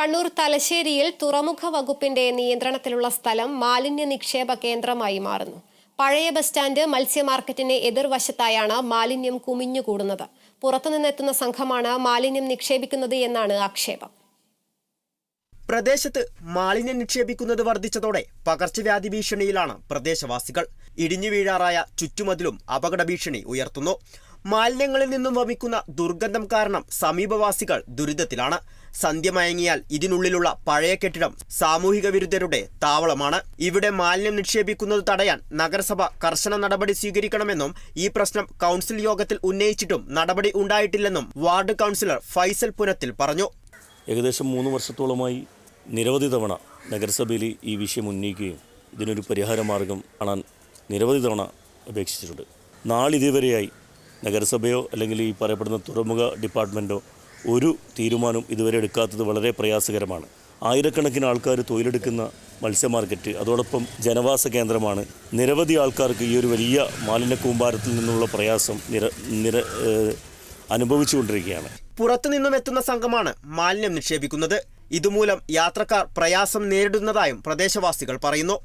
കണ്ണൂർ തലശ്ശേരിയിൽ തുറമുഖ വകുപ്പിന്റെ നിയന്ത്രണത്തിലുള്ള സ്ഥലം മാലിന്യ നിക്ഷേപ കേന്ദ്രമായി മാറുന്നു. പഴയ ബസ് സ്റ്റാൻഡ് മത്സ്യ മാർക്കറ്റിന് എതിർവശത്തായാണ് മാലിന്യം കുമിഞ്ഞുകൂടുന്നത്. പുറത്തുനിന്നെത്തുന്ന സംഘമാണ് മാലിന്യം നിക്ഷേപിക്കുന്നത് എന്നാണ് ആക്ഷേപം. പ്രദേശത്ത് മാലിന്യം നിക്ഷേപിക്കുന്നത് വർദ്ധിച്ചതോടെ പകർച്ചവ്യാധി ഭീഷണിയിലാണ് പ്രദേശവാസികൾ. ഇടിഞ്ഞു വീഴാറായ ചുറ്റുമതിലും അപകട ഭീഷണി ഉയർത്തുന്നു. മാലിന്യങ്ങളിൽ നിന്നും വമിക്കുന്ന ദുർഗന്ധം കാരണം സമീപവാസികൾ ദുരിതത്തിലാണ്. സന്ധ്യ മയങ്ങിയാൽ ഇതിനുള്ളിലുള്ള പഴയ കെട്ടിടം സാമൂഹിക വിരുദ്ധരുടെ താവളമാണ്. ഇവിടെ മാലിന്യം നിക്ഷേപിക്കുന്നത് തടയാൻ നഗരസഭ കർശന നടപടി സ്വീകരിക്കണമെന്നും ഈ പ്രശ്നം കൗൺസിൽ യോഗത്തിൽ ഉന്നയിച്ചിട്ടും നടപടി ഉണ്ടായിട്ടില്ലെന്നും വാർഡ് കൗൺസിലർ ഫൈസൽ പുനത്തിൽ പറഞ്ഞു. ഏകദേശം മൂന്ന് വർഷത്തോളമായി നിരവധി തവണ നഗരസഭയിൽ ഈ വിഷയം ഉന്നയിക്കുകയും ഇതിനൊരു പരിഹാര മാർഗം കാണാൻ നിരവധി തവണ അപേക്ഷിച്ചിട്ടുണ്ട്. നാളിതുവരെയായി നഗരസഭയോ അല്ലെങ്കിൽ ഈ പറയപ്പെടുന്ന തുറമുഖ ഡിപ്പാർട്ട്മെന്റോ ഒരു തീരുമാനവും ഇതുവരെ എടുക്കാത്തത് വളരെ പ്രയാസകരമാണ്. ആയിരക്കണക്കിന് ആൾക്കാർ തൊഴിലെടുക്കുന്ന മത്സ്യ മാർക്കറ്റ് അതോടൊപ്പം ജനവാസ കേന്ദ്രമാണ്. നിരവധി ആൾക്കാർക്ക് ഈ ഒരു വലിയ മാലിന്യ കൂമ്പാരത്തിൽ നിന്നുള്ള പ്രയാസം നിര നിര അനുഭവിച്ചുകൊണ്ടിരിക്കുകയാണ്. പുറത്തുനിന്നും എത്തുന്ന സംഘമാണ് മാലിന്യം നിക്ഷേപിക്കുന്നത്. ഇതുമൂലം യാത്രക്കാർ പ്രയാസം നേരിടുന്നതായും പ്രദേശവാസികൾ പറയുന്നു.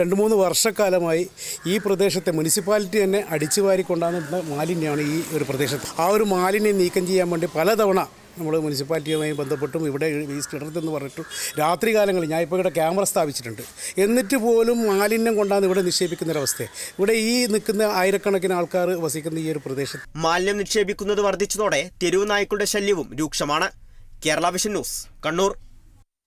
രണ്ട് മൂന്ന് വർഷക്കാലമായി ഈ പ്രദേശത്തെ മുനിസിപ്പാലിറ്റി തന്നെ അടിച്ചു വാരിക്കൊണ്ടാകുന്ന മാലിന്യമാണ് ഈ ഒരു പ്രദേശത്ത്. ആ ഒരു മാലിന്യം നീക്കം ചെയ്യാൻ വേണ്ടി പലതവണ നമ്മൾ മുനിസിപ്പാലിറ്റിയുമായി ബന്ധപ്പെട്ടും ഇവിടെ വേസ്റ്റ് ഇടരുതെന്ന് പറഞ്ഞിട്ടും രാത്രി കാലങ്ങളിൽ ഞാൻ ഇപ്പോൾ ഇവിടെ ക്യാമറ സ്ഥാപിച്ചിട്ടുണ്ട്. എന്നിട്ട് പോലും മാലിന്യം കൊണ്ടാണ് ഇവിടെ നിക്ഷേപിക്കുന്നൊരവസ്ഥ ഇവിടെ ഈ നിൽക്കുന്ന ആയിരക്കണക്കിന് ആൾക്കാർ വസിക്കുന്ന ഈ ഒരു പ്രദേശത്ത്. മാലിന്യം നിക്ഷേപിക്കുന്നത് വർദ്ധിച്ചതോടെ തെരുവ് നായ്ക്കളുടെ ശല്യവും രൂക്ഷമാണ്. Kerala vision news Kannur.